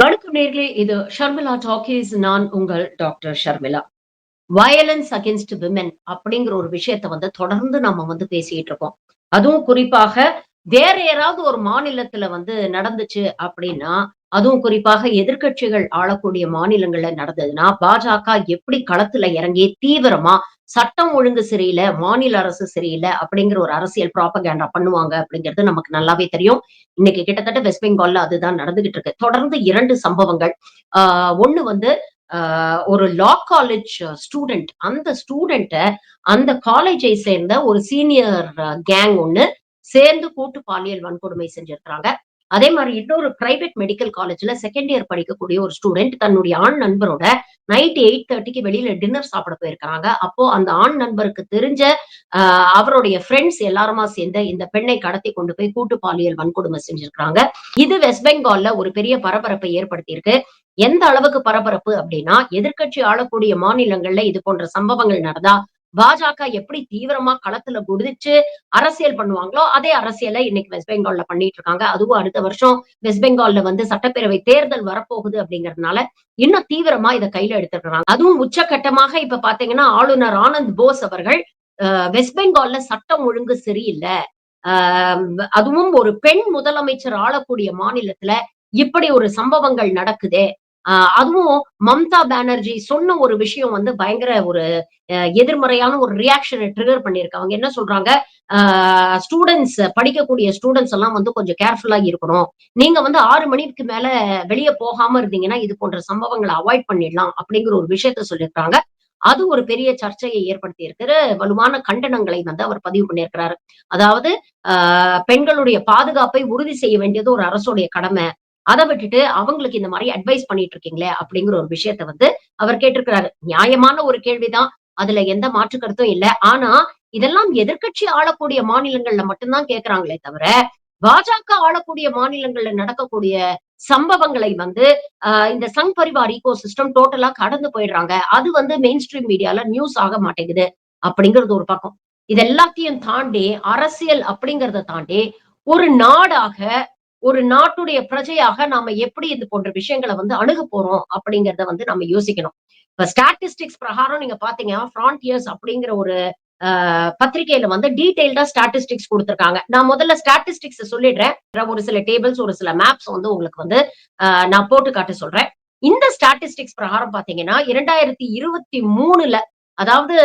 வணக்கம் நேர்களே இது ஷர்மிளா டாக்கீஸ். நான் உங்கள் doctor Sharmila. Violence against women அப்படிங்கிற ஒரு விஷயத்த வந்து தொடர்ந்து நம்ம வந்து பேசிட்டு இருக்கோம். அதுவும் குறிப்பாக வேற யாராவது ஒரு மாநிலத்துல வந்து நடந்துச்சு அப்படின்னா அதுவும் குறிப்பாக எதிர்க்கட்சிகள் ஆளக்கூடிய மாநிலங்கள்ல நடந்ததுன்னா பாஜக எப்படி களத்துல இறங்கி தீவிரமா சட்டம் ஒழுங்கு சரியில்லை மாநில அரசு சரியில்லை அப்படிங்கிற ஒரு அரசியல் ப்ராபகேண்டா பண்ணுவாங்க அப்படிங்கிறது நமக்கு நல்லாவே தெரியும். இன்னைக்கு கிட்டத்தட்ட வெஸ்ட் பெங்கால்ல அதுதான் நடந்துகிட்டு இருக்கு. தொடர்ந்து இரண்டு சம்பவங்கள். ஆஹ் ஒண்ணு வந்து ஒரு லா காலேஜ் ஸ்டூடெண்ட் அந்த ஸ்டூடெண்ட்டை அந்த காலேஜை சேர்ந்த ஒரு சீனியர் கேங் ஒன்று சேர்ந்து கூட்டு பாலியல் வன்கொடுமை செஞ்சிருக்கிறாங்க. அதே மாதிரி இன்னொரு பிரைவேட் மெடிக்கல் காலேஜ்ல செகண்ட் இயர் படிக்கக்கூடிய ஒரு ஸ்டூடெண்ட் தன்னுடைய ஆண் நண்பரோட நைட் எயிட் தேர்ட்டிக்கு வெளியில டின்னர் சாப்பிட போயிருக்காங்க அப்போ அந்த ஆண் நண்பருக்கு தெரிஞ்ச ஆஹ் அவருடைய ஃப்ரெண்ட்ஸ் எல்லாருமா சேர்ந்து இந்த பெண்ணை கடத்தி கொண்டு போய் கூட்டு பாலியல் வன்கொடுமை செஞ்சிருக்காங்க இது வெஸ்ட் பெங்கால்ல ஒரு பெரிய பரபரப்பை ஏற்படுத்தியிருக்கு. எந்த அளவுக்கு பரபரப்பு அப்படின்னா எதிர்க்கட்சி ஆளக்கூடிய மாநிலங்கள்ல இது போன்ற சம்பவங்கள் நடந்தா பாஜக எப்படி தீவிரமா களத்துல குடிச்சு அரசியல் பண்ணுவாங்களோ அதே அரசியலை இன்னைக்கு வெஸ்ட் பெங்கால்ல பண்ணிட்டு இருக்காங்க. அதுவும் அடுத்த வருஷம் வெஸ்ட் பெங்கால்ல வந்து சட்டப்பேரவை தேர்தல் வரப்போகுது அப்படிங்கறதுனால இன்னும் தீவிரமா இதை கையில எடுத்துக்கிறாங்க. அதுவும் உச்சகட்டமாக இப்ப பாத்தீங்கன்னா ஆளுநர் ஆனந்த் போஸ் அவர்கள் வெஸ்ட் பெங்கால்ல சட்டம் ஒழுங்கு சரியில்லை. ஆஹ் அதுவும் ஒரு பெண் முதலமைச்சர் ஆளக்கூடிய மாநிலத்துல இப்படி ஒரு சம்பவங்கள் நடக்குதே. அதுவும் மம்தா பானர்ஜி சொன்ன ஒரு விஷயம் வந்து பயங்கர ஒரு எதிர்மறையான ஒரு ரியாக்ஷனை ட்ரிகர் பண்ணிருக்கு அவங்க என்ன சொல்றாங்க? ஸ்டூடெண்ட்ஸ் படிக்கக்கூடிய ஸ்டூடெண்ட்ஸ் எல்லாம் வந்து கொஞ்சம் கேர்ஃபுல்லா இருக்கணும். நீங்க வந்து ஆறு மணிக்கு மேல வெளியே போகாம இருந்தீங்கன்னா இது போன்ற சம்பவங்களை அவாய்ட் பண்ணிடலாம் அப்படிங்கிற ஒரு விஷயத்த சொல்லியிருக்காங்க அது ஒரு பெரிய சர்ச்சையை ஏற்படுத்தி இருக்கிற வலுவான கண்டனங்களை வந்து அவர் பதிவு பண்ணியிருக்கிறாரு. அதாவது பெண்களுடைய பாதுகாப்பை உறுதி செய்ய வேண்டியது ஒரு அரசுடைய கடமை. அதை விட்டுட்டு அவங்களுக்கு இந்த மாதிரி அட்வைஸ் பண்ணிட்டு இருக்கீங்களே அப்படிங்கிற ஒரு விஷயத்த வந்து அவர் கேட்டிருக்கிறாரு. நியாயமான ஒரு கேள்விதான். அதுல எந்த மாற்று கருத்தும் இல்ல. ஆனா இதெல்லாம் எதிர்கட்சி ஆளக்கூடிய மாநிலங்கள்ல மட்டும்தான் கேக்குறாங்களே தவிர பாஜக ஆளக்கூடிய மாநிலங்கள்ல நடக்கக்கூடிய சம்பவங்களை வந்து இந்த சங் பரிவார் ஈகோ சிஸ்டம் டோட்டலா கடந்து போயிடுறாங்க. அது வந்து மெயின் ஸ்ட்ரீம் மீடியால நியூஸ் ஆக மாட்டேங்குது அப்படிங்கிறது ஒரு பக்கம். இது எல்லாத்தையும் தாண்டி அரசியல் அப்படிங்கறத தாண்டி ஒரு நாடாக ஒரு நாட்டுடைய பிரஜையாக நாம எப்படி இது போன்ற விஷயங்களை வந்து அணுக போறோம் அப்படிங்கறத வந்து நம்ம யோசிக்கணும். இப்ப ஸ்டாட்டிஸ்டிக்ஸ் பிரகாரம் நீங்க பாத்தீங்கன்னா ஃப்ரான்டியர்ஸ் அப்படிங்கிற ஒரு பத்திரிகையில வந்து டீடைல்டா ஸ்டாட்டிஸ்டிக்ஸ் கொடுத்துருக்காங்க. நான் முதல்ல ஸ்டாட்டிஸ்டிக்ஸ் சொல்லிடுறேன். ஒரு சில டேபிள்ஸ் ஒரு சில மேப்ஸ் வந்து உங்களுக்கு வந்து நான் போட்டு காட்ட சொல்றேன். இந்த ஸ்டாட்டிஸ்டிக்ஸ் பிரகாரம் பாத்தீங்கன்னா இரண்டாயிரத்தி இருபத்தி மூணுல அதாவது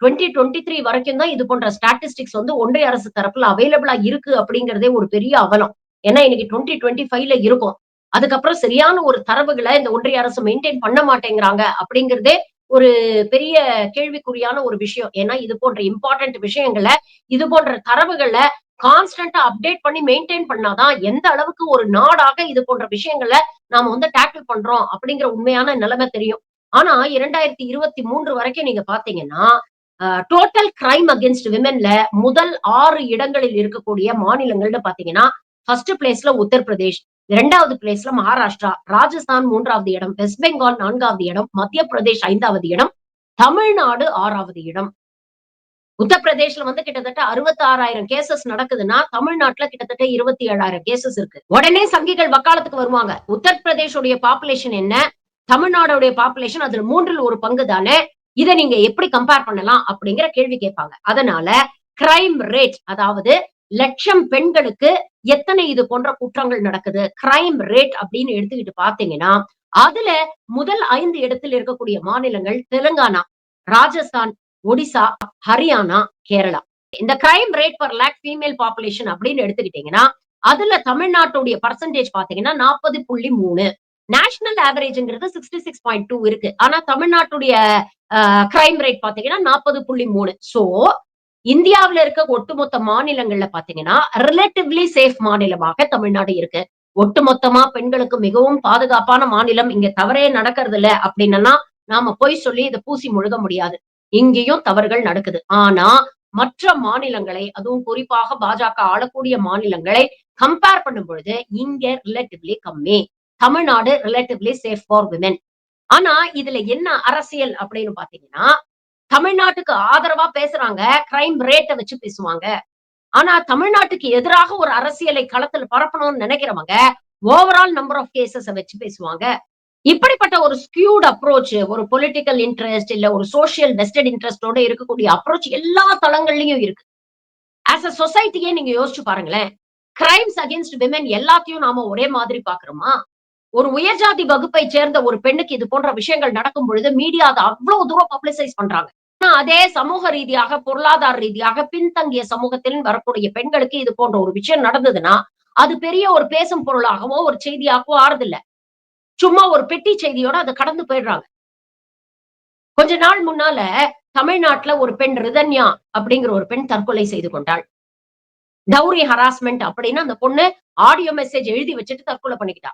டுவெண்ட்டி டுவெண்ட்டி த்ரீ வரைக்கும் தான் இது போன்ற ஸ்டாட்டிஸ்டிக்ஸ் வந்து ஒன்றிய அரசு தரப்புல அவைலபிளா இருக்கு அப்படிங்கறதே ஒரு பெரிய அவலம். ஏன்னா இன்னைக்கு டுவெண்ட்டி டுவெண்ட்டி ஃபைவ்ல இருக்கும். அதுக்கப்புறம் சரியான ஒரு தரவுகளை இந்த ஒன்றிய அரசு மெயின்டைன் பண்ண மாட்டேங்கிறாங்க அப்படிங்கிறதே ஒரு பெரிய கேள்விக்குறியான ஒரு விஷயம். ஏன்னா இது போன்ற இம்பார்ட்டன்ட் விஷயங்களை இது போன்ற தரவுகளை கான்ஸ்டன்டா அப்டேட் பண்ணி மெயின்டைன் பண்ணாதான் எந்த அளவுக்கு ஒரு நாடாக இது போன்ற விஷயங்களை நாம வந்து டேக்கிள் பண்றோம் அப்படிங்கிற உண்மையான நிலைமை தெரியும். ஆனா இரண்டாயிரத்தி இருபத்தி மூன்று வரைக்கும் நீங்க பாத்தீங்கன்னா டோட்டல் கிரைம் அகேன்ஸ்ட் விமென்ல முதல் ஆறு இடங்களில் இருக்கக்கூடிய மாநிலங்கள்னு பாத்தீங்கன்னா ஃபர்ஸ்ட் பிளேஸ்ல உத்தரப்பிரதேஷ் இரண்டாவது பிளேஸ்ல மகாராஷ்டிரா ராஜஸ்தான் மூன்றாவது இடம் வெஸ்ட் பெங்கால் நான்காவது இடம் மத்திய பிரதேஷ் ஐந்தாவது இடம் தமிழ்நாடு ஆறாவது இடம். உத்தரப்பிரதேஷ்ல வந்து கிட்டத்தட்ட அறுபத்தி ஆறாயிரம் கேசஸ் நடக்குதுன்னா தமிழ்நாட்டுல கிட்டத்தட்ட இருபத்தி ஏழாயிரம் கேசஸ் இருக்கு. உடனே சங்கிகள் வக்காலத்துக்கு வருவாங்க. உத்தரப்பிரதேஷுடைய பாப்புலேஷன் என்ன? தமிழ்நாடுடைய பாப்புலேஷன் அதுல மூன்றில் ஒரு பங்கு தானே? இதை நீங்க எப்படி கம்பேர் பண்ணலாம் அப்படிங்கிற கேள்வி கேட்பாங்க. அதனால கிரைம் ரேட் அதாவது லட்சம் பெண்களுக்கு எத்தனை இது போன்ற குற்றங்கள் நடக்குது? கிரைம் ரேட் அப்படின்னு எடுத்துக்கிட்டு பாத்தீங்கன்னா அதுல முதல் ஐந்து இடத்தில் இருக்கக்கூடிய மாநிலங்கள் தெலுங்கானா ராஜஸ்தான் ஒடிசா ஹரியானா கேரளா. இந்த crime rate per lakh female population அப்படின்னு எடுத்துக்கிட்டீங்கன்னா அதுல தமிழ்நாட்டுடைய பர்சன்டேஜ் பாத்தீங்கன்னா நாற்பது புள்ளி மூணு. நேஷனல் ஆவரேஜ்ங்கிறது சிக்ஸ்டி சிக்ஸ் பாயிண்ட் டூ இருக்கு. ஆனா தமிழ்நாட்டுடைய கிரைம் ரேட் பாத்தீங்கன்னா நாற்பது புள்ளி மூணு. சோ இந்தியாவில இருக்க ஒட்டுமொத்த மாநிலங்கள்ல பாத்தீங்கன்னா ரிலேட்டிவ்லி சேஃப் மாநிலமாக தமிழ்நாடு இருக்கு. ஒட்டுமொத்தமா பெண்களுக்கு மிகவும் பாதுகாப்பான மாநிலம். இங்க தவறே நடக்கிறது இல்ல அப்படின்னா நாம போய் சொல்லி இதை பூசி முழுக முடியாது. இங்கேயும் தவறுகள் நடக்குது. ஆனா மற்ற மாநிலங்களை அதுவும் குறிப்பாக பாஜக ஆளக்கூடிய மாநிலங்களை கம்பேர் பண்ணும் பொழுது இங்க ரிலேட்டிவ்லி கம்மி. Tamil Nadu relatively safe for women ஆனா இதுல என்ன அரசியல் அப்படின்னு பாத்தீங்கன்னா தமிழ்நாட்டுக்கு ஆதரவா பேசுறாங்க கிரைம் ரேட்டை வச்சு பேசுவாங்க. ஆனா தமிழ்நாட்டுக்கு எதிராக ஒரு அரசியலை களத்துல பரப்பணும்னு நினைக்கிறவங்க ஓவரால் நம்பர் ஆஃப் கேசஸ் வச்சு பேசுவாங்க. இப்படிப்பட்ட ஒரு ஸ்கியூட் அப்ரோச் ஒரு பொலிட்டிக்கல் இன்ட்ரெஸ்ட் இல்ல ஒரு சோசியல் வெஸ்டட் இன்ட்ரெஸ்டோட இருக்கக்கூடிய அப்ரோச் எல்லா தளங்கள்லயும் இருக்கு. ஆஸ் அ சொசைட்டியே நீங்க யோசிச்சு பாருங்களேன். கிரைம்ஸ் அகேன்ஸ்ட் விமென் எல்லாத்தையும் நாம ஒரே மாதிரி பாக்குறோமா? ஒரு உயர்ஜாதி வகுப்பை சேர்ந்த ஒரு பெண்ணுக்கு இது போன்ற விஷயங்கள் நடக்கும் பொழுது மீடியா அதை அவ்வளவு தூரம் பப்ளிசைஸ் பண்றாங்க. அதே சமூக ரீதியாக பொருளாதார ரீதியாக பின்தங்கிய சமூகத்தில் வரக்கூடிய பெண்களுக்கு இது போன்ற ஒரு விஷயம் நடந்ததுன்னா அது பெரிய ஒரு பேசும் பொருளாகவோ ஒரு செய்தியாகவோ ஆறுதில்ல. சும்மா ஒரு பெட்டி செய்தியோட அதை கடந்து போயிடுறாங்க. கொஞ்ச நாள் முன்னால தமிழ்நாட்டுல ஒரு பெண் ரிதன்யா அப்படிங்கிற ஒரு பெண் தற்கொலை செய்து கொண்டாள். டவுரி ஹராஸ்மெண்ட் அப்படின்னு அந்த பொண்ணு ஆடியோ மெசேஜ் எழுதி வச்சுட்டு தற்கொலை பண்ணிக்கிட்டா.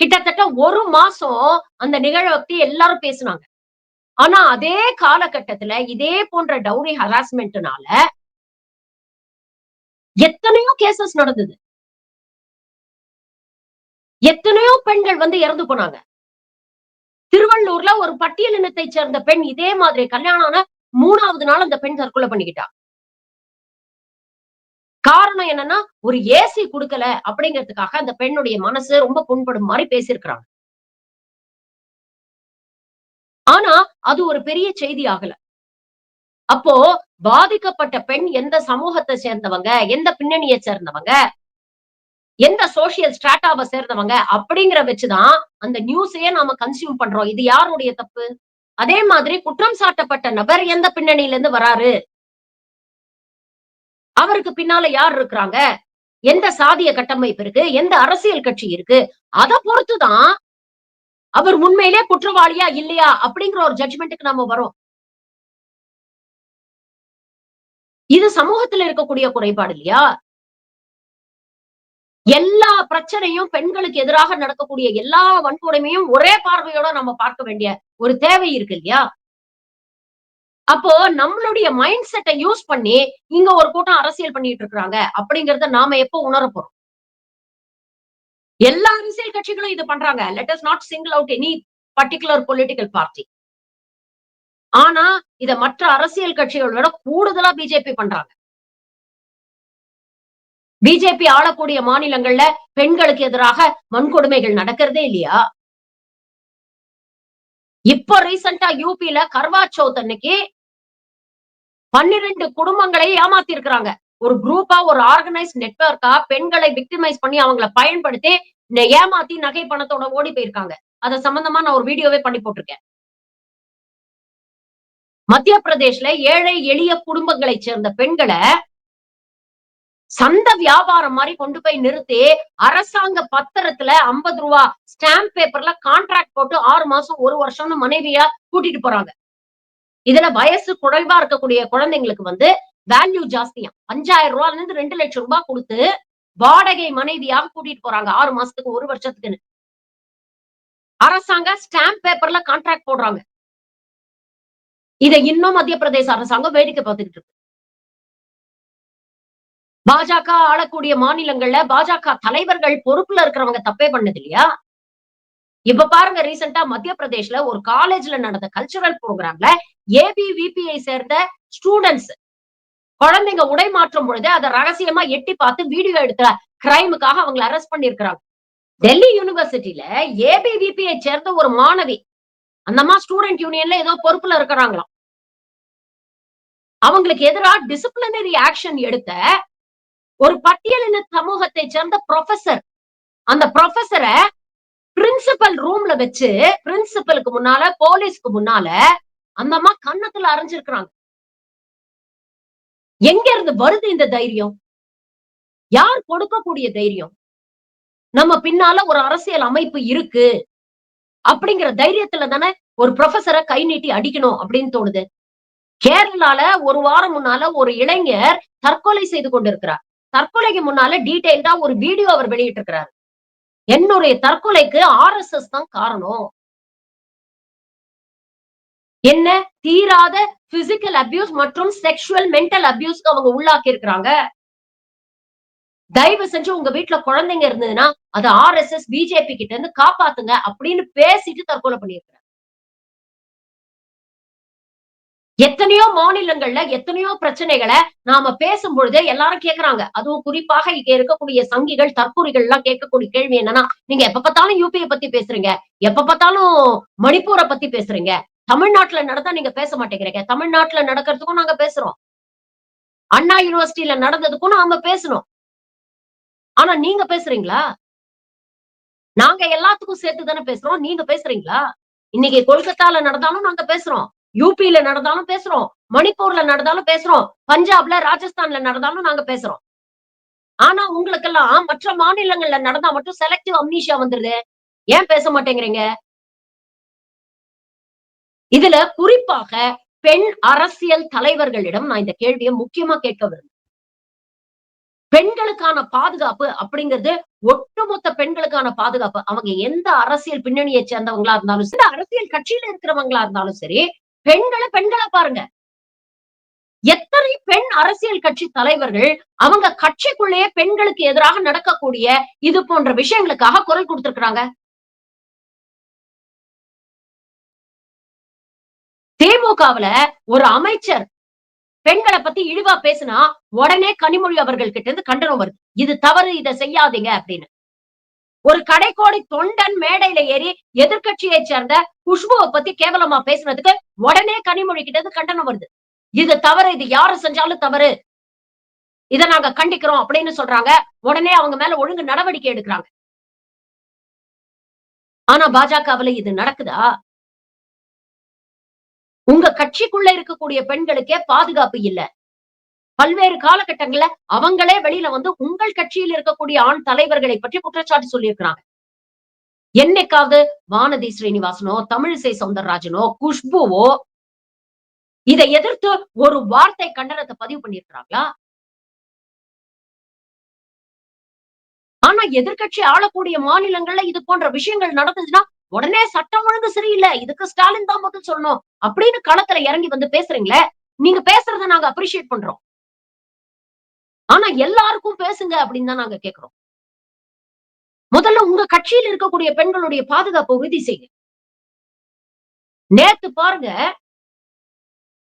கிட்டத்தட்ட ஒரு மாசம் அந்த நிகழ்வை பத்தி எல்லாரும் பேசினாங்க. ஆனா அதே காலகட்டத்துல இதே போன்ற டவுரி ஹராஸ்மெண்ட்னால எத்தனையோ கேசஸ் நடந்தது. எத்தனையோ பெண்கள் வந்து இறந்து போனாங்க. திருவள்ளூர்ல ஒரு பட்டியலினத்தை சேர்ந்த பெண் இதே மாதிரி கல்யாணம் ஆன மூணாவது நாள் அந்த பெண் தற்கொலை பண்ணிக்கிட்டா. காரணம் என்னன்னா ஒரு ஏசி கொடுக்கல அப்படிங்கிறதுக்காக அந்த பெண்ணுடைய மனசு ரொம்ப புண்படும் மாதிரி பேசியிருக்கிறாங்க. ஆனா அது ஒரு பெரிய செய்தி ஆகல. அப்போ பாதிக்கப்பட்ட பெண் எந்த சமூகத்தை சேர்ந்தவங்க எந்த பின்னணியை சேர்ந்தவங்க எந்த சோசியல் ஸ்ட்ராட்டாவை சேர்ந்தவங்க அப்படிங்கிற வச்சுதான் அந்த நியூஸையே நாம கன்சியூம் பண்றோம். இது யாருடைய தப்பு? அதே மாதிரி குற்றம் சாட்டப்பட்ட நபர் எந்த பின்னணியில இருந்து வராரு? அவருக்கு பின்னால யார் இருக்கிறாங்க? எந்த சாதிய கட்டமைப்பு இருக்கு? எந்த அரசியல் கட்சி இருக்கு? அதை பொறுத்துதான் அவர் உண்மையிலே குற்றவாளியா இல்லையா அப்படிங்கிற ஒரு ஜட்ஜ்மெண்ட்டுக்கு நாம வரோம். இது சமூகத்துல இருக்கக்கூடிய குறைபாடு இல்லையா? எல்லா பிரச்சனையும் பெண்களுக்கு எதிராக நடக்கக்கூடிய எல்லா வன்கொடுமையும் ஒரே பார்வையோட நம்ம பார்க்க வேண்டிய ஒரு தேவை இருக்கு இல்லையா? அப்போ நம்மளுடைய மைண்ட் செட்டை யூஸ் பண்ணி இங்க ஒரு கூட்டம் அரசியல் பண்ணிட்டு இருக்காங்க அப்படிங்கறத நாம எப்போ உணர போறோம்? எல்லா அரசியல் கட்சிகளும் இது பண்றாங்க. Let us not single out any particular political party ஆனா இத மற்ற அரசியல் கட்சிகள் விட கூடுதலா பிஜேபி பண்றாங்க. பிஜேபி ஆளக்கூடிய மாநிலங்கள்ல பெண்களுக்கு எதிராக வன்கொடுமைகள் நடக்கிறதே இல்லையா? இப்போ ரீசண்டா யூபியில கர்வா சௌத் அன்னைக்கு பன்னிரெண்டு குடும்பங்களை ஏமாத்தி இருக்கிறாங்க ஒரு குரூப்பா ஒரு ஆர்கனைஸ் நெட்வொர்க்கா பெண்களை விக்டிமைஸ் பண்ணி அவங்கள பயன்படுத்தி ஏமாத்தி நகை பணத்தோட ஓடி போயிருக்காங்க. அத சம்பந்தமா நான் ஒரு வீடியோவே பண்ணி போட்டிருக்கேன். மத்திய பிரதேஷ்ல ஏழை எளிய குடும்பங்களை சேர்ந்த பெண்களை சந்த வியாபாரம் மாதிரி கொண்டு போய் நிறுத்தி அரசாங்க பத்திரத்துல ஐம்பது ரூபா ஸ்டாம்ப் பேப்பர்ல கான்ட்ராக்ட் போட்டு ஆறு மாசம் ஒரு வருஷம்னு மனைவியா கூட்டிட்டு போறாங்க. இதுல வயசு குறைவா இருக்கக்கூடிய குழந்தைங்களுக்கு வந்து வேல்யூ ஜாஸ்தியா அஞ்சாயிரம் ரூபாய்ல இருந்து ரெண்டு லட்சம் ரூபாய் கொடுத்து வாடகை மனைவியாக கூட்டிட்டு போறாங்க. ஆறு மாசத்துக்கு ஒரு வருஷத்துக்குன்னு. அரசாங்க ஸ்டாம்ப் பேப்பர்ல கான்ட்ராக்ட் போடுறாங்க. இதை இன்னும் மத்திய பிரதேச அரசாங்கம் வேடிக்கை பார்த்துக்கிட்டு இருக்கு. பாஜக ஆளக்கூடிய மாநிலங்கள்ல பாஜக தலைவர்கள் பொறுப்புல இருக்கிறவங்க தப்பே பண்ணது இல்லையா? இப்ப பாருங்க ரீசெண்டா மத்திய பிரதேஷ்ல ஒரு காலேஜ்ல நடந்த கல்ச்சுரல் ப்ரோக்ராம்ல ஏபிவிபிஐ சேர்ந்த ஸ்டூடெண்ட்ஸ் குழந்தைங்க உடை மாற்றும் பொழுது அதை ரகசியமா எட்டி பார்த்து வீடியோ எடுத்த கிரைமுக்காக அவங்களை அரெஸ்ட் பண்ணிருக்கிறாங்க டெல்லி யூனிவர்சிட்டியில ஏபிவிபியை சேர்ந்த ஒரு மாணவி அந்தமா ஸ்டூடெண்ட் யூனியன்ல ஏதோ பொறுப்புல இருக்கிறாங்களாம். அவங்களுக்கு எதிராக டிசிப்ளினரி ஆக்ஷன் எடுத்த ஒரு பட்டியலின சமூகத்தை சேர்ந்த ப்ரொஃபசர் அந்த ப்ரொஃபசரை பிரின்சிபல் ரூம்ல வச்சு பிரின்சிபலுக்கு முன்னால போலீஸ்க்கு முன்னால அந்த அம்மா கன்னத்துல அரைஞ்சிருக்கிறாங்க. எங்க இருந்து வருது இந்த தைரியம்? யார் கொடுக்கக்கூடிய தைரியம்? நம்ம பின்னால ஒரு அரசியல் அமைப்பு இருக்கு. அப்படிங்கிற தைரியத்துல தானே ஒரு ப்ரொஃபசரை கை நீட்டி அடிக்கணும் அப்படின்னு தோணுது. கேரளால ஒரு வாரம் முன்னால ஒரு இளைஞர் தற்கொலை செய்து கொண்டிருக்கிறார். தற்கொலைக்கு முன்னால டீடைல்டா ஒரு வீடியோ அவர் வெளியிட்டு இருக்கிறார் என்னுடைய தற்கொலைக்கு ஆர் எஸ் எஸ் தான் காரணம். என்ன? தீராத பிசிக்கல் அபியூஸ் மற்றும் செக்ஷுவல் மென்டல் அபியூஸ்க்கு அவங்க உள்ளாக்கி இருக்கிறாங்க தயவு செஞ்சு உங்க வீட்டுல குழந்தைங்க இருந்ததுன்னா அது ஆர் எஸ் எஸ் பிஜேபி கிட்ட இருந்து காப்பாத்துங்க அப்படின்னு பேசிட்டு தற்கொலை பண்ணியிருக்கிறாங்க. எத்தனையோ மாநிலங்கள்ல எத்தனையோ பிரச்சனைகளை நாம பேசும் பொழுது எல்லாரும் கேக்குறாங்க. அதுவும் குறிப்பாக இங்க இருக்கக்கூடிய சங்கிகள் தற்கூரிகள் எல்லாம் கேட்கக்கூடிய கேள்வி என்னன்னா நீங்க எப்ப பார்த்தாலும் யூபியை பத்தி பேசுறீங்க. எப்ப பார்த்தாலும் மணிப்பூரை பத்தி பேசுறீங்க. தமிழ்நாட்டுல நடந்தா நீங்க பேச மாட்டேங்கிறீங்க. தமிழ்நாட்டுல நடக்கிறதுக்கும் நாங்க பேசுறோம். அண்ணா யூனிவர்சிட்டியில நடந்ததுக்கும் நாம பேசணும். ஆனா நீங்க பேசுறீங்களா? நாங்க எல்லாத்துக்கும் சேர்த்து தானே பேசுறோம். நீங்க பேசுறீங்களா? இன்னைக்கு கொல்கத்தால நடந்தாலும் நாங்க பேசுறோம். யூபியில நடந்தாலும் பேசுறோம். மணிப்பூர்ல நடந்தாலும் பேசுறோம். பஞ்சாப்ல ராஜஸ்தான்ல நடந்தாலும் நாங்க பேசுறோம். ஆனா உங்களுக்கெல்லாம் மற்ற மாநிலங்கள்ல நடந்தா மட்டும் செலக்டிவ் அம்னீஷியா வந்துருது. ஏன் பேச மாட்டேங்கிறீங்க? இதுல குறிப்பாக பெண் அரசியல் தலைவர்களிடம் நான் இந்த கேள்வியை முக்கியமா கேட்க விரும்புறேன். பெண்களுக்கான பாதுகாப்பு அப்படிங்கிறது ஒட்டுமொத்த பெண்களுக்கான பாதுகாப்பு. அவங்க எந்த அரசியல் பின்னணியை சேர்ந்தவங்களா இருந்தாலும் சரி அரசியல் கட்சியில இருக்கிறவங்களா இருந்தாலும் சரி பெண்களை பெண்களை பாருங்க. எத்தனை பெண் அரசியல் கட்சி தலைவர்கள் அவங்க கட்சிக்குள்ளேயே பெண்களுக்கு எதிராக நடக்கக்கூடிய இது போன்ற விஷயங்களுக்காக குரல் கொடுத்திருக்கிறாங்க. திமுகவுல ஒரு அமைச்சர் பெண்களை பத்தி இழிவா பேசினா உடனே கனிமொழி அவர்கள் கிட்ட இருந்து கண்டனம் வருது. இது தவறு இதை செய்யாதீங்க அப்படின்னு. ஒரு கடைக்கோடி தொண்டன் மேடையில ஏறி எதிர்கட்சியை சேர்ந்த குஷ்புவை பத்தி கேவலமா பேசுனதுக்கு உடனே கனிமொழி கிட்ட இருந்து கண்டனம் வருது. இது தவறு இது யாரு செஞ்சாலும் தவறு. இதை நாங்க கண்டிக்கிறோம் அப்படின்னு சொல்றாங்க. உடனே அவங்க மேல ஒழுங்கு நடவடிக்கை எடுக்கிறாங்க. ஆனா பாஜகவுல இது நடக்குதா? உங்க கட்சிக்குள்ள இருக்கக்கூடிய பெண்களுக்கே பாதுகாப்பு இல்ல. பல்வேறு காலகட்டங்கள்ல அவங்களே வெளியில வந்து உங்கள் கட்சியில் இருக்கக்கூடிய ஆண் தலைவர்களை பற்றி குற்றச்சாட்டு சொல்லியிருக்கிறாங்க. என்னைக்காவது வானதி ஸ்ரீனிவாசனோ தமிழிசை சவுந்தரராஜனோ குஷ்புவோ இதை எதிர்த்து ஒரு வார்த்தை கண்டனத்தை பதிவு பண்ணியிருக்கிறாங்களா? ஆனா எதிர்கட்சி ஆளக்கூடிய மாநிலங்கள்ல இது போன்ற விஷயங்கள் நடந்துச்சுன்னா உடனே சட்டம் ஒழுங்கு சரியில்லை. இதுக்கு ஸ்டாலின் தான் பதில் சொல்லணும். அப்படின்னு களத்துல இறங்கி வந்து பேசுறீங்களே நீங்க பேசுறத நாங்க அப்ரிஷியேட் பண்றோம். ஆனா எல்லாருக்கும் பேசுங்க அப்படின்னு தான் நாங்க கேக்குறோம். முதல்ல உங்க கட்சியில் இருக்கக்கூடிய பெண்களுடைய பாதுகாப்பை உறுதி செய்யுங்க. நேத்து பாருங்க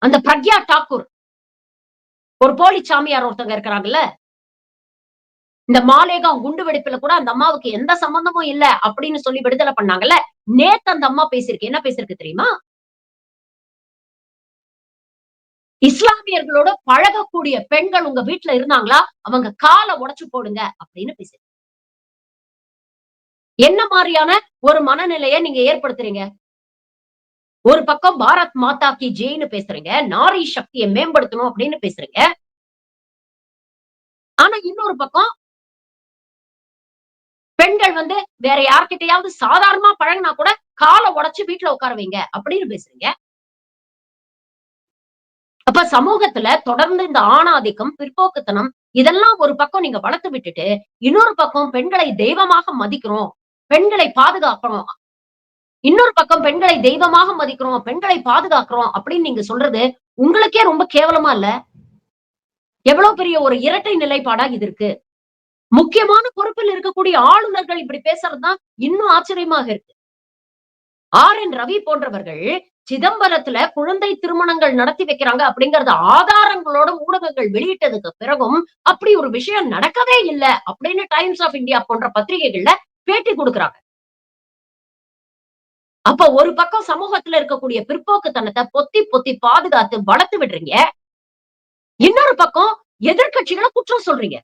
அந்த பிரக்யா டாக்கூர் ஒரு போலி சாமியார் ஒருத்தங்க இருக்கிறாங்கல்ல இந்த மாலேகா குண்டு வெடிப்புல கூட அந்த அம்மாவுக்கு எந்த சம்பந்தமும் இல்ல அப்படின்னு சொல்லி விடுதலை பண்ணாங்கல்ல? நேத்து அந்த அம்மா பேசியிருக்கு. என்ன பேசிருக்கு தெரியுமா? இஸ்லாமியர்களோட பழகக்கூடிய பெண்கள் உங்க வீட்டுல இருந்தாங்களா? அவங்க காலை உடைச்சு போடுங்க அப்படின்னு பேசி என்ன மாதிரியான ஒரு மனநிலையை நீங்க ஏற்படுத்துறீங்க? ஒரு பக்கம் பாரத் மாதா கி ஜெயின்னு பேசுறீங்க. நாரி சக்தியை மேம்படுத்தணும் அப்படின்னு பேசுறீங்க. ஆனா இன்னொரு பக்கம் பெண்கள் வந்து வேற யார்கிட்டயாவது சாதாரணமா பழகினா கூட காலை உடைச்சு வீட்டுல உட்கார வைங்க அப்படின்னு பேசுறீங்க. அப்ப சமூகத்துல தொடர்ந்து இந்த ஆணாதிக்கம் பிற்போக்குத்தனம் இதெல்லாம் ஒரு பக்கம் நீங்க வளர்த்து விட்டுட்டு இன்னொரு பக்கம் பெண்களை தெய்வமாக மதிக்கிறோம் பெண்களை பாதுகாக்கிறோம் இன்னொரு பக்கம் பெண்களை தெய்வமாக மதிக்கிறோம் பெண்களை பாதுகாக்கிறோம் அப்படின்னு நீங்க சொல்றது உங்களுக்கே ரொம்ப கேவலமா இல்ல? எவ்வளவு பெரிய ஒரு இரட்டை நிலைப்பாடா இது இருக்கு? முக்கியமான பொறுப்பில் இருக்கக்கூடிய ஆளுநர்கள் இப்படி பேசுறதுதான் இன்னும் ஆச்சரியமாக இருக்கு. ஆர் என் ரவி போன்றவர்கள் சிதம்பரத்துல குழந்தை திருமணங்கள் நடத்தி வைக்கிறாங்க அப்படிங்கறது ஆதாரங்களோட ஊடகங்கள் வெளியிட்டதுக்கு பிறகும் அப்படி ஒரு விஷயம் நடக்கவே இல்லை அப்படின்னு டைம்ஸ் ஆஃப் இந்தியா போன்ற பத்திரிகைகள்ல பேட்டி கொடுக்குறாங்க. அப்ப ஒரு பக்கம் சமூகத்துல இருக்கக்கூடிய பிற்போக்குத்தனத்தை பொத்தி பொத்தி பாதுகாத்து வளர்த்து விடுறீங்க. இன்னொரு பக்கம் எதிர்கட்சிகளை குற்றம் சொல்றீங்க.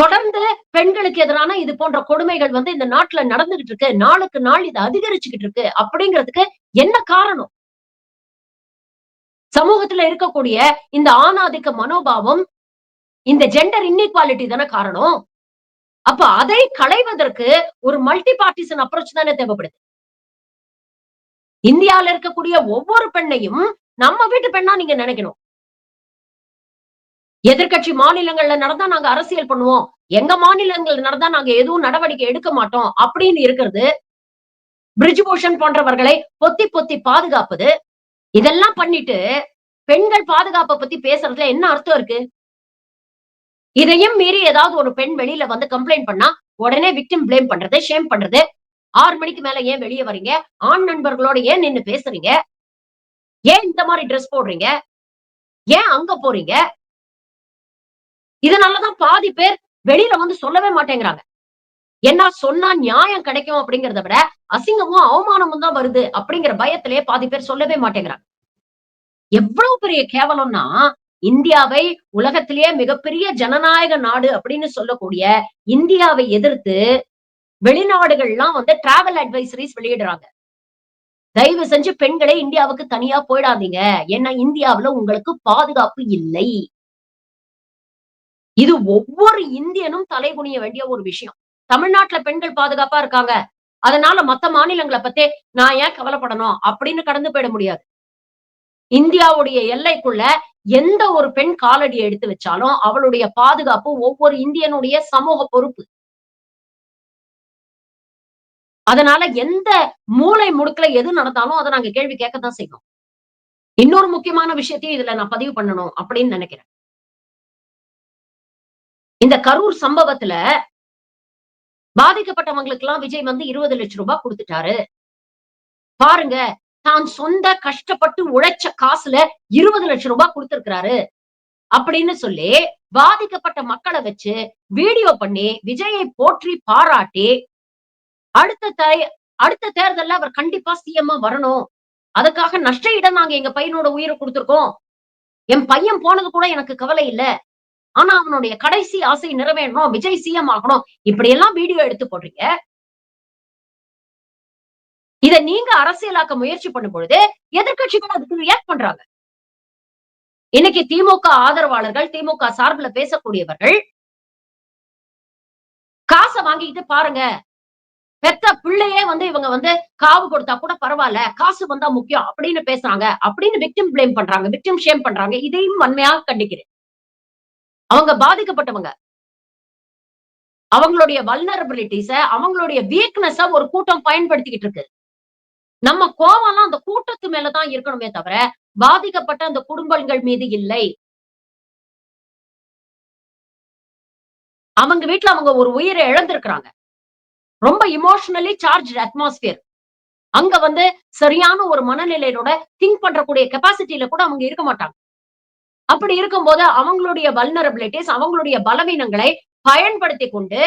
தொடர்ந்து பெண்களுக்கு எதிரான இது போன்ற கொடுமைகள் வந்து இந்த நாட்டுல நடந்துகிட்டு இருக்கு. நாளுக்கு நாள் இது அதிகரிச்சுக்கிட்டு இருக்கு அப்படிங்கிறதுக்கு என்ன காரணம்? சமூகத்துல இருக்கக்கூடிய இந்த ஆணாதிக்க மனோபாவம் இந்த ஜெண்டர் இன்இக்வாலிட்டி தானே காரணம்? அப்ப அதை களைவதற்கு ஒரு மல்டி பார்ட்டிசன் அப்ரோச் தானே தேவைப்படுது. இந்தியாவில இருக்கக்கூடிய ஒவ்வொரு பெண்ணையும் நம்ம வீட்டு பெண்ணா நீங்க நினைக்கணும். எதிர்கட்சி மாநிலங்கள்ல நடந்தா நாங்க அரசியல் பண்ணுவோம். எங்க மாநிலங்கள்ல நடந்தா நாங்க எதுவும் நடவடிக்கை எடுக்க மாட்டோம் அப்படின்னு இருக்கிறது பிரிஜ்பூஷன் போன்றவர்களை பொத்தி பொத்தி பாதுகாப்பது. இதெல்லாம் பண்ணிட்டு பெண்கள் பாதுகாப்பை பத்தி பேசுறதுல என்ன அர்த்தம் இருக்கு? இதையும் மீறி ஏதாவது ஒரு பெண் வெளியில வந்து கம்ப்ளைண்ட் பண்ணா உடனே விக்டிம் பிளேம் பண்றது ஷேம் பண்றது. ஆறு மணிக்கு மேல ஏன் வெளியே வரீங்க ஆண் நண்பர்களோட ஏன் நின்னு பேசுறீங்க? ஏன் இந்த மாதிரி ட்ரெஸ் போடுறீங்க? ஏன் அங்க போறீங்க? இதனாலதான் பாதி பேர் வெளியில வந்து சொல்லவே மாட்டேங்கிறாங்க. என்ன சொன்னா நியாயம் கிடைக்கும் அப்படிங்கிறத விட அசிங்கமும் அவமானமும் தான் வருது அப்படிங்கிற பயத்திலே பாதி பேர் சொல்லவே மாட்டேங்கிறாங்க. எவ்வளவு பெரிய கேவலம்னா இந்தியாவை உலகத்திலேயே மிகப்பெரிய ஜனநாயக நாடு அப்படின்னு சொல்லக்கூடிய இந்தியாவை எதிர்த்து வெளிநாடுகள்லாம் வந்து டிராவல் அட்வைசரிஸ் வெளியிடுறாங்க. தயவு செஞ்சு பெண்களை இந்தியாவுக்கு தனியா போயிடாதீங்க. ஏன்னா இந்தியாவுல உங்களுக்கு பாதுகாப்பு இல்லை. இது ஒவ்வொரு இந்தியனும் தலைகுனிய வேண்டிய ஒரு விஷயம். தமிழ்நாட்டுல பெண்கள் பாதுகாப்பா இருக்காங்க. அதனால மத்த மாநிலங்களை பத்தி நான் ஏன் கவலைப்படணும்? அப்படின்னு கடந்து போயிட முடியாது. இந்தியாவுடைய எல்லைக்குள்ள எந்த ஒரு பெண் காலடி எடுத்து வச்சாலும் அவளுடைய பாதுகாப்பு ஒவ்வொரு இந்தியனுடைய சமூக பொறுப்பு. அதனால எந்த மூளை முடுக்கல எது நடந்தாலும் அதை நாங்க கேள்வி கேட்கத்தான் செய்யணும் இன்னொரு முக்கியமான விஷயத்தையும் இதுல நான் பதிவு பண்ணணும் அப்படின்னு நினைக்கிறேன். இந்த கரூர் சம்பவத்துல பாதிக்கப்பட்டவங்களுக்கு எல்லாம் விஜய் வந்து இருபது லட்சம் ரூபாய் கொடுத்துட்டாரு. பாருங்க தான் சொந்த கஷ்டப்பட்டு உழைச்ச காசுல இருபது லட்சம் ரூபாய் கொடுத்திருக்கிறாரு. அப்படின்னு சொல்லி பாதிக்கப்பட்ட மக்களை வச்சு வீடியோ பண்ணி விஜயை போற்றி பாராட்டி அடுத்த தே அடுத்த தேர்தல்ல அவர் கண்டிப்பா சிஎம்மா வரணும். அதுக்காக நஷ்ட இடம் நாங்க எங்க பையனோட உயிரை கொடுத்திருக்கோம். என் பையன் போனது கூட எனக்கு கவலை இல்ல. ஆனா அவனுடைய கடைசி ஆசை நிறைவேறணும் விஜய் சிஎம் ஆகணும். இப்படி எல்லாம் வீடியோ எடுத்து போடுறீங்க. இத நீங்க அரசியலாக்க முயற்சி பண்ணும் பொழுது எதிர்கட்சிகள் அதுக்கு ரியாக்ட் பண்றாங்க. இன்னைக்கு திமுக ஆதரவாளர்கள் திமுக சார்பில் பேசக்கூடியவர்கள் காசை வாங்கிக்கிட்டு பாருங்க. பெத்த பிள்ளையே வந்து இவங்க வந்து காவு கொடுத்தா கூட பரவாயில்ல காசு வந்தா முக்கியம் அப்படின்னு பேசுறாங்க. அப்படின்னு விக்டிம் பிளேம் பண்றாங்க விக்டிம் ஷேம் பண்றாங்க. இதையும் வன்மையாக கண்டிக்கிறேன். அவங்க பாதிக்கப்பட்டவங்க. அவங்களுடைய வல்னரபிலிட்டிஸ அவங்களுடைய வீக்னஸ ஒரு கூட்டம் பயன்படுத்திக்கிட்டு இருக்கு. நம்ம கோவம்லாம் அந்த கூட்டத்து மேலதான் இருக்கணுமே தவிர பாதிக்கப்பட்ட அந்த குடும்பங்கள் மீது இல்லை. அவங்க வீட்டுல அவங்க ஒரு உயிரை இழந்திருக்கிறாங்க. ரொம்ப இமோஷனலி சார்ஜ் அட்மாஸ்பியர் அங்க வந்து சரியான ஒரு மனநிலையோட திங்க் பண்றக்கூடிய கெப்பாசிட்டியில கூட அவங்க இருக்க மாட்டாங்க. அப்படி இருக்கும்போது அவங்களுடைய வல்னரபிலிட்டிஸ் அவங்களுடைய பலவீனங்களை பயன்படுத்தி கொண்டு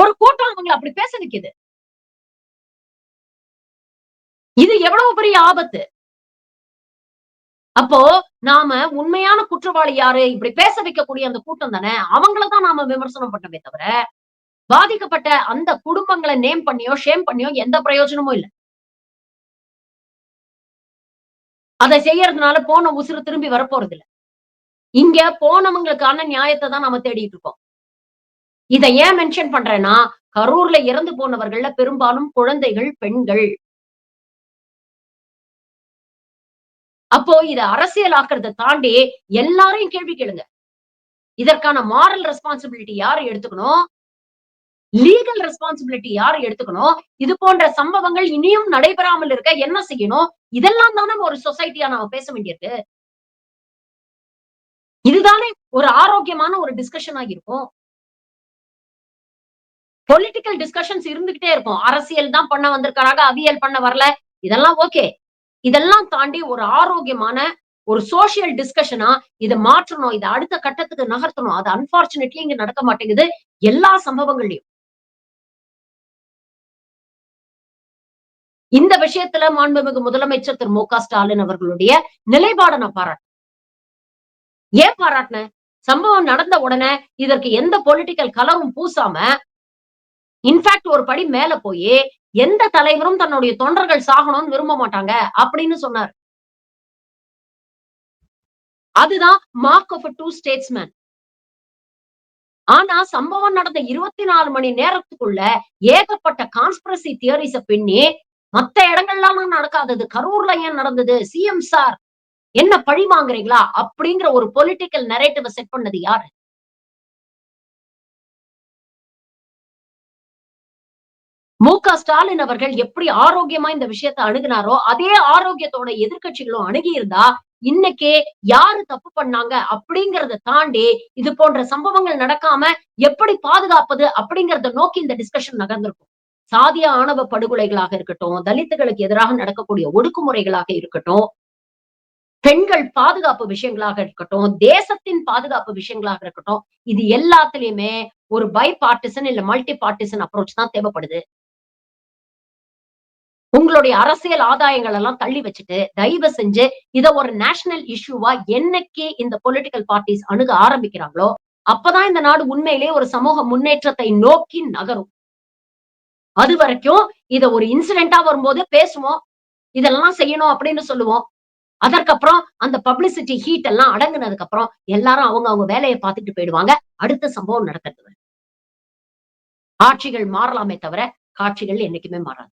ஒரு கூட்டம் அவங்களை அப்படி பேச வைக்குது. இது எவ்வளவு பெரிய ஆபத்து? அப்போ நாம உண்மையான குற்றவாளி யாரு? இப்படி பேச வைக்கக்கூடிய அந்த கூட்டம் தானே? அவங்களதான் நாம விமர்சனம் பண்ணவே தவிர பாதிக்கப்பட்ட அந்த குடும்பங்களை நேம் பண்ணியோ ஷேம் பண்ணியோ எந்த பிரயோஜனமும் இல்லை. அதை செய்யறதுனால போன உசுறு திரும்பி வரப்போறது இல்ல இங்க போனவங்களுக்கான நியாயத்தை தான் நம்ம தேடிட்டு இருக்கோம். இதை ஏன் மென்ஷன் பண்றேன்னா கரூர்ல இறந்து போனவர்கள்ல பெரும்பாலும் குழந்தைகள் பெண்கள். அப்போ இத அரசியலாக்குறத தாண்டி எல்லாரையும் கேள்வி கேளுங்க. இதற்கான மாரல் ரெஸ்பான்சிபிலிட்டி யாரு எடுத்துக்கணும்? லீகல் ரெஸ்பான்சிபிலிட்டி யாரு எடுத்துக்கணும்? இது போன்ற சம்பவங்கள் இனியும் நடைபெறாமல் இருக்க என்ன செய்யணும்? இதெல்லாம் தானே ஒரு சொசைட்டியா நாம பேச வேண்டியது இதுதானே ஒரு ஆரோக்கியமான ஒரு டிஸ்கஷன் ஆகிருக்கும் பொலிட்டிக்கல் டிஸ்கஷன்ஸ் இருந்துகிட்டே இருக்கும். அரசியல் தான் பண்ண வந்திருக்காங்க அவியல் பண்ண வரல. இதெல்லாம் ஓகே இதெல்லாம் தாண்டி ஒரு ஆரோக்கியமான ஒரு சோசியல் டிஸ்கஷனா இதை மாற்றணும் இதை அடுத்த கட்டத்துக்கு நகர்த்தணும். அது அன்பார்ச்சுனேட்லி இங்க நடக்க மாட்டேங்குது. எல்லா சம்பவங்கள்லயும். இந்த விஷயத்துல மாண்புமிகு முதலமைச்சர் திரு மு க ஸ்டாலின் அவர்களுடைய நிலைப்பாட நான் பாராட்டேன் ஏன் பாராட்டினேன்? சம்பவம் நடந்த உடனே இதற்கு எந்த பொலிட்டிக்கல் கலரும் பூசாம இன்ஃபேக்ட் ஒரு படி மேல போய் எந்த தலைவரும் தன்னுடைய தொண்டர்கள் சாகணும்னு விரும்ப மாட்டாங்க அப்படின்னு சொன்னார். அதுதான் மார்க் ஆஃப் டூ ஸ்டேட்ஸ்மேன் ஆனா சம்பவம் நடந்த இருபத்தி நாலு மணி நேரத்துக்குள்ள ஏகப்பட்ட கான்ஸ்பிரசி தியரிஸ பின்னி மத்த இடங்கள்லாம் நடக்காதது. கரூர்ல ஏன் நடந்தது? சிஎம் சார் என்ன பழி வாங்குறீங்களா? அப்படிங்கிற ஒரு பொலிட்டிக்கல் நரேட்டிவ செட் பண்ணது யாரு? மு க ஸ்டாலின் அவர்கள் எப்படி ஆரோக்கியமா இந்த விஷயத்தை அணுகினாரோ அதே ஆரோக்கியத்தோட எதிர்கட்சிகளும் அணுகி இருந்தா இன்னைக்கே யாரு தப்பு பண்ணாங்க அப்படிங்கறத தாண்டி இது போன்ற சம்பவங்கள் நடக்காம எப்படி பாதுகாப்பது அப்படிங்கறத நோக்கி இந்த டிஸ்கஷன் நகர்ந்திருக்கும். சாதிய ஆணவ படுகொலைகளாக இருக்கட்டும் தலித்துகளுக்கு எதிராக நடக்கக்கூடிய ஒடுக்குமுறைகளாக இருக்கட்டும் பெண்கள் பாதுகாப்பு விஷயங்களாக இருக்கட்டும் தேசத்தின் பாதுகாப்பு விஷயங்களாக இருக்கட்டும் இது எல்லாத்துலயுமே ஒரு பை பார்ட்டிசன் இல்ல மல்டி பார்ட்டிசன் அப்ரோச் தான் தேவைப்படுது. உங்களுடைய அரசியல் ஆதாயங்கள் எல்லாம் தள்ளி வச்சுட்டு தயவு செஞ்சு இத ஒரு நேஷனல் இஷ்யூவா என்னைக்கு இந்த பொலிட்டிக்கல் பார்ட்டிஸ் அணுக ஆரம்பிக்கிறாங்களோ அப்பதான் இந்த நாடு உண்மையிலேயே ஒரு சமூக முன்னேற்றத்தை நோக்கி நகரும். அது வரைக்கும் இத ஒரு இன்சிடென்டா வரும்போது பேசுவோம். இதெல்லாம் செய்யணும் அப்படின்னு சொல்லுவோம். அதற்கப்புறம் அந்த பப்ளிசிட்டி ஹீட் எல்லாம் அடங்குனதுக்கு அப்புறம் எல்லாரும் அவங்க அவங்க வேலையை பார்த்துட்டு போயிடுவாங்க. அடுத்த சம்பவம் நடக்கிறது. ஆட்சிகள் மாறலாமே தவிர காட்சிகள் என்னைக்குமே மாறாது.